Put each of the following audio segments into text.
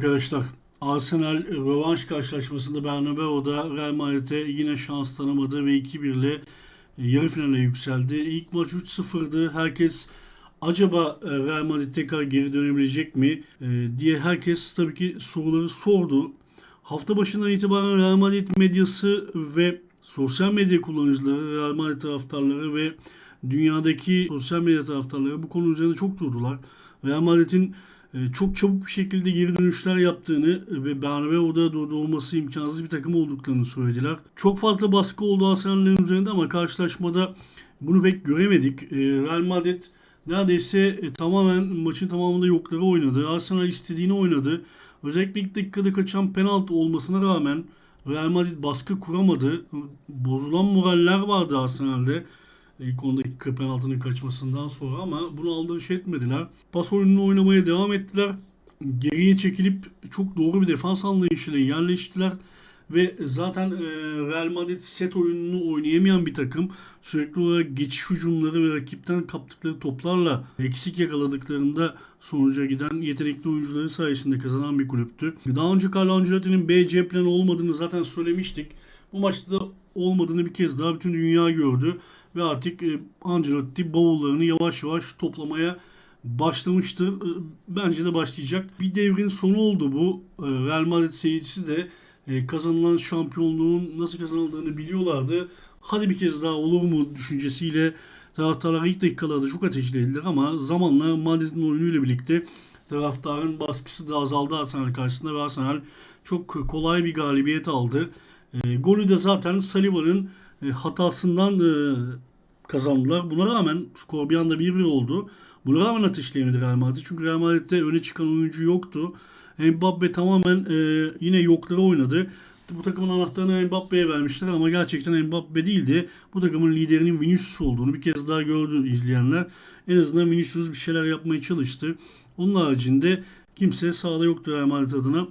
arkadaşlar. Arsenal rövanş karşılaşmasında Bernabeu'da Real Madrid'e yine şans tanımadı ve 2-1 ile yarı finale yükseldi. İlk maç 3-0'dı. Herkes acaba e, Real Madrid tekrar geri dönebilecek mi e, diye herkes tabii ki soruları sordu. Hafta başından itibaren Real Madrid medyası ve sosyal medya kullanıcıları, Real Madrid taraftarları ve dünyadaki sosyal medya taraftarları bu konu üzerinde çok durdular. Real Madrid'in çok çabuk bir şekilde geri dönüşler yaptığını ve Bernabeu'da durdurulması imkansız bir takım olduklarını söylediler. Çok fazla baskı oldu Arsenal'lerin üzerinde ama karşılaşmada bunu pek göremedik. E, Real Madrid neredeyse e, tamamen maçın tamamında yokları oynadı. Arsenal istediğini oynadı. Özellikle ilk dakikada kaçan penaltı olmasına rağmen Real Madrid baskı kuramadı. Bozulan moraller vardı Arsenal'de. İlk 10 dakika penaltının kaçmasından sonra ama bunu aldırış etmediler. Pas oyununu oynamaya devam ettiler. Geriye çekilip çok doğru bir defans anlayışıyla yerleştiler. Ve zaten e, Real Madrid set oyununu oynayamayan bir takım. Sürekli olarak geçiş hücumları ve rakipten kaptıkları toplarla eksik yakaladıklarında sonuca giden yetenekli oyuncuları sayesinde kazanan bir kulüptü. Daha önce Carlo Ancelotti'nin B planı olmadığını zaten söylemiştik. Bu maçta da olmadığını bir kez daha bütün dünya gördü. Ve artık e, Ancelotti bavullarını yavaş yavaş toplamaya başlamıştır. E, Bence de başlayacak. Bir devrin sonu oldu bu. E, Real Madrid seyircisi de kazanılan şampiyonluğun nasıl kazanıldığını biliyorlardı. Hadi bir kez daha olur mu düşüncesiyle taraftarlar ilk dakikalarda çok ateşlediler ama zamanla Madrid'in oyunuyla birlikte taraftarın baskısı da azaldı Arsenal karşısında ve Arsenal çok kolay bir galibiyet aldı. E, golü de zaten Saliva'nın e, hatasından e, kazandılar. Buna rağmen skor bir anda 1-1 oldu. Buna rağmen ateşleyemedi Real Madrid. Çünkü Real Madrid'de öne çıkan oyuncu yoktu. Mbappe tamamen e, yine yokları oynadı. Bu takımın anahtarını Mbappe'ye vermişler ama gerçekten Mbappe değildi. Bu takımın liderinin Vinicius olduğunu bir kez daha gördü izleyenler. En azından Vinicius bir şeyler yapmaya çalıştı. Onun haricinde kimse sahada yoktu Real Madrid adına.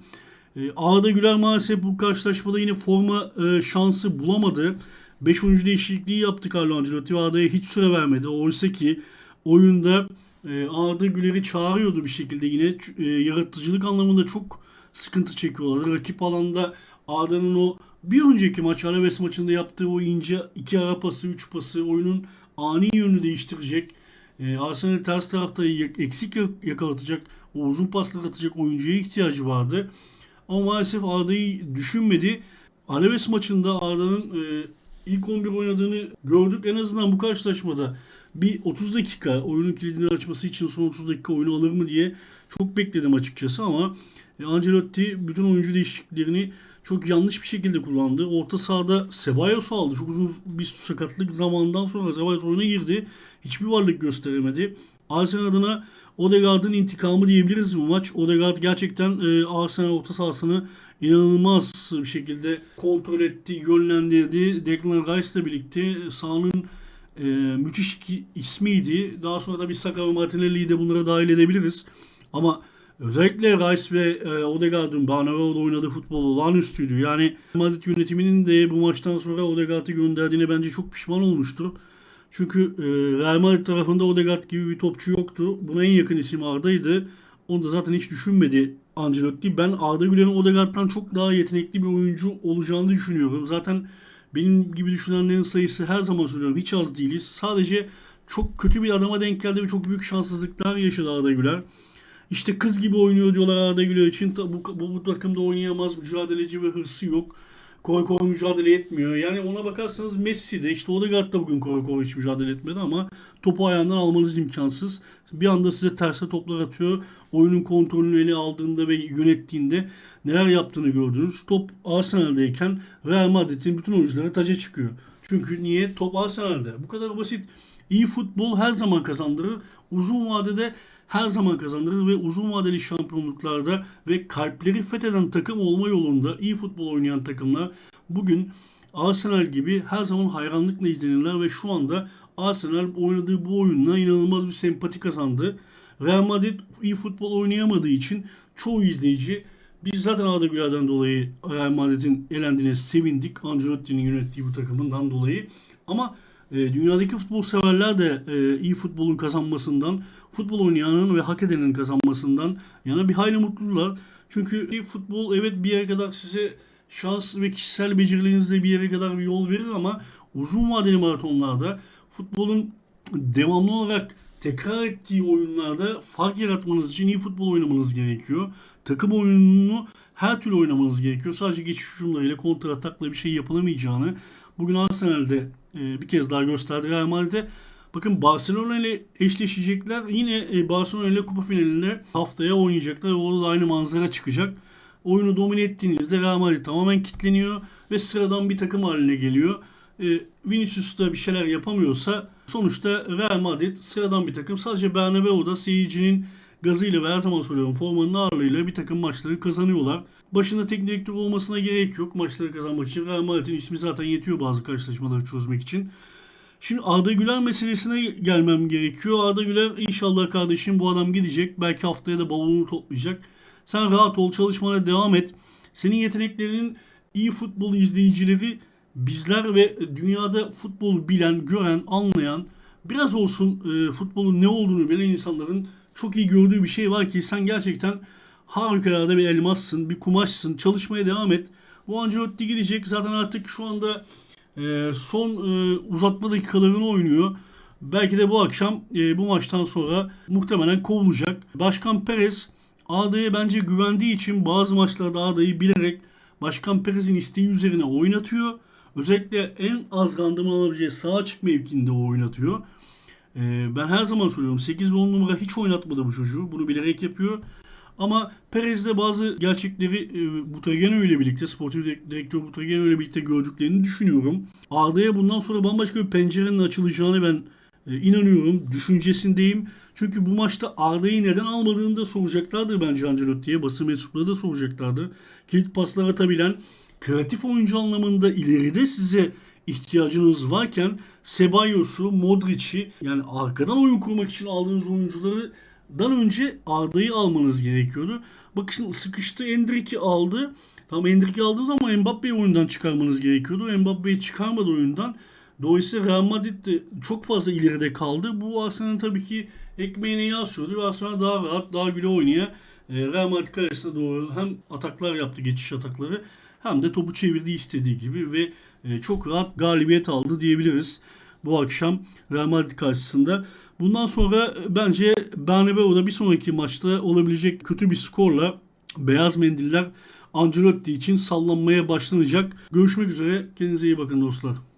E, Arda Güler maalesef bu karşılaşmada yine forma şansı bulamadı. 5 oyuncu değişikliği yaptı Carlo Ancelotti ve Arda'ya hiç süre vermedi. Oysa ki oyunda e, Arda Güler'i çağırıyordu bir şekilde yine. E, yaratıcılık anlamında çok sıkıntı çekiyorlar. Rakip alanda Arda'nın o bir önceki maç Alaves maçında yaptığı o ince iki ara pası, üç pası oyunun ani yönünü değiştirecek. E, Arsenal ters tarafta eksik yakalatacak, o uzun paslar atacak oyuncuya ihtiyacı vardı. Ama maalesef Arda'yı düşünmedi. Alaves maçında Arda'nın e, ilk 11 oynadığını gördük. En azından bu karşılaşmada bir 30 dakika oyunun kilidini açması için son 30 dakika oyunu alır mı diye çok bekledim açıkçası ama e, Ancelotti bütün oyuncu değişikliklerini çok yanlış bir şekilde kullandı. Orta sahada Ceballos aldı. Çok uzun bir sakatlık zamanından sonra Ceballos oyuna girdi. Hiçbir varlık gösteremedi. Arsenal adına Odegaard'ın intikamı diyebiliriz bu maç. Odegaard gerçekten e, Arsenal orta sahasını inanılmaz bir şekilde kontrol etti, yönlendirdi. Declan Rice ile birlikte sahanın e, müthiş ismiydi. Daha sonra da bir Saka ve Martinelli'yi de bunlara dahil edebiliriz. Ama özellikle Rice ve e, Odegaard'ın Bernabeu'da oynadığı futbol olağanüstüydü. Yani Madrid yönetiminin de bu maçtan sonra Odegaard'ı gönderdiğine bence çok pişman olmuştur. Çünkü e, Real Madrid tarafında Odegaard gibi bir topçu yoktu. Buna en yakın isim Arda'ydı. Onu da zaten hiç düşünmedi Ancelotti. Ben Arda Güler'in Odegaard'dan çok daha yetenekli bir oyuncu olacağını düşünüyorum. Zaten benim gibi düşünenlerin sayısı her zaman söylüyorum hiç az değiliz. Sadece çok kötü bir adama denk geldi ve çok büyük şanssızlıklar yaşadı Arda Güler. İşte kız gibi oynuyor diyorlar Arda Güler için. Bu, bu, bu takımda oynayamaz, mücadeleci ve hırsı yok koy koy mücadele etmiyor. Yani ona bakarsanız Messi de işte Odegaard da bugün koy koy hiç mücadele etmedi ama topu ayağından almanız imkansız. Bir anda size terse toplar atıyor. Oyunun kontrolünü ele aldığında ve yönettiğinde neler yaptığını gördünüz. Top Arsenal'deyken Real Madrid'in bütün oyuncuları taca çıkıyor. Çünkü niye? Top Arsenal'de. Bu kadar basit. İyi futbol her zaman kazandırır. Uzun vadede her zaman kazandırır ve uzun vadeli şampiyonluklarda ve kalpleri fetheden takım olma yolunda iyi futbol oynayan takımlar bugün Arsenal gibi her zaman hayranlıkla izlenirler ve şu anda Arsenal oynadığı bu oyunla inanılmaz bir sempati kazandı. Real Madrid iyi futbol oynayamadığı için çoğu izleyici biz zaten Arda Güler'den dolayı Real Madrid'in elendiğine sevindik. Ancelotti'nin yönettiği bu takımından dolayı. Ama e, dünyadaki futbol severler de e, iyi futbolun kazanmasından, futbol oynayanın ve hak edenin kazanmasından yana bir hayli mutlular. Çünkü futbol evet bir yere kadar size şans ve kişisel becerilerinizle bir yere kadar bir yol verir ama uzun vadeli maratonlarda futbolun devamlı olarak tekrar ettiği oyunlarda fark yaratmanız için iyi futbol oynamanız gerekiyor. Takım oyununu her türlü oynamanız gerekiyor. Sadece geçiş hücumlarıyla kontra atakla bir şey yapılamayacağını bugün Arsenal'de e, bir kez daha gösterdi Real Madrid'e. Bakın Barcelona ile eşleşecekler. Yine e, Barcelona ile kupa finalinde haftaya oynayacaklar. Orada da aynı manzara çıkacak. Oyunu domine ettiğinizde Real Madrid tamamen kilitleniyor ve sıradan bir takım haline geliyor. E, Vinicius da bir şeyler yapamıyorsa sonuçta Real Madrid sıradan bir takım. Sadece Bernabeu'da seyircinin gazıyla ve her zaman söylüyorum formanın ağırlığıyla bir takım maçları kazanıyorlar. Başında teknik direktör olmasına gerek yok maçları kazanmak için. Real Madrid'in ismi zaten yetiyor bazı karşılaşmaları çözmek için. Şimdi Arda Güler meselesine gelmem gerekiyor. Arda Güler inşallah kardeşim bu adam gidecek. Belki haftaya da bavulunu toplayacak. Sen rahat ol çalışmana devam et. Senin yeteneklerinin iyi futbol izleyicileri bizler ve dünyada futbolu bilen, gören, anlayan, biraz olsun e, futbolun ne olduğunu bilen insanların çok iyi gördüğü bir şey var ki sen gerçekten harikulade bir elmassın, bir kumaşsın. Çalışmaya devam et. Bu Ancelotti gidecek. Zaten artık şu anda e, son e, uzatma dakikalarını oynuyor. Belki de bu akşam e, bu maçtan sonra muhtemelen kovulacak. Başkan Perez Arda'ya bence güvendiği için bazı maçlarda Arda'yı bilerek Başkan Perez'in isteği üzerine oynatıyor. Özellikle en az randıman alabileceği sağ açık mevkinde oynatıyor. Ee, ben her zaman söylüyorum 8 ve 10 numara hiç oynatmadı bu çocuğu. Bunu bilerek yapıyor. Ama Perez de bazı gerçekleri e, Butrageno ile birlikte, sportif direk- direktör Butrageno ile birlikte gördüklerini düşünüyorum. Arda'ya bundan sonra bambaşka bir pencerenin açılacağını ben e, inanıyorum. Düşüncesindeyim. Çünkü bu maçta Arda'yı neden almadığını da soracaklardır bence Ancelotti'ye. Basın mensupları da soracaklardır. Kilit paslar atabilen, kreatif oyuncu anlamında ileride size ihtiyacınız varken Cebalos'u, Modric'i yani arkadan oyun kurmak için aldığınız oyuncuları dan önce Arda'yı almanız gerekiyordu. Bakın sıkıştı Endrick'i aldı. Tam Endrick'i aldığınız zaman Mbappe'yi oyundan çıkarmanız gerekiyordu. Mbappe'yi çıkarmadı oyundan. Dolayısıyla Real Madrid de çok fazla ileride kaldı. Bu Arsenal'ın tabii ki ekmeğine yağ sürdü ve Arsenal daha rahat, daha güle oynaya e, Real Madrid kalesine doğru hem ataklar yaptı, geçiş atakları hem de topu çevirdi istediği gibi ve e, çok rahat galibiyet aldı diyebiliriz bu akşam Real Madrid karşısında. Bundan sonra e, bence Bernabeu'da bir sonraki maçta olabilecek kötü bir skorla Beyaz Mendiller Ancelotti için sallanmaya başlanacak. Görüşmek üzere. Kendinize iyi bakın dostlar.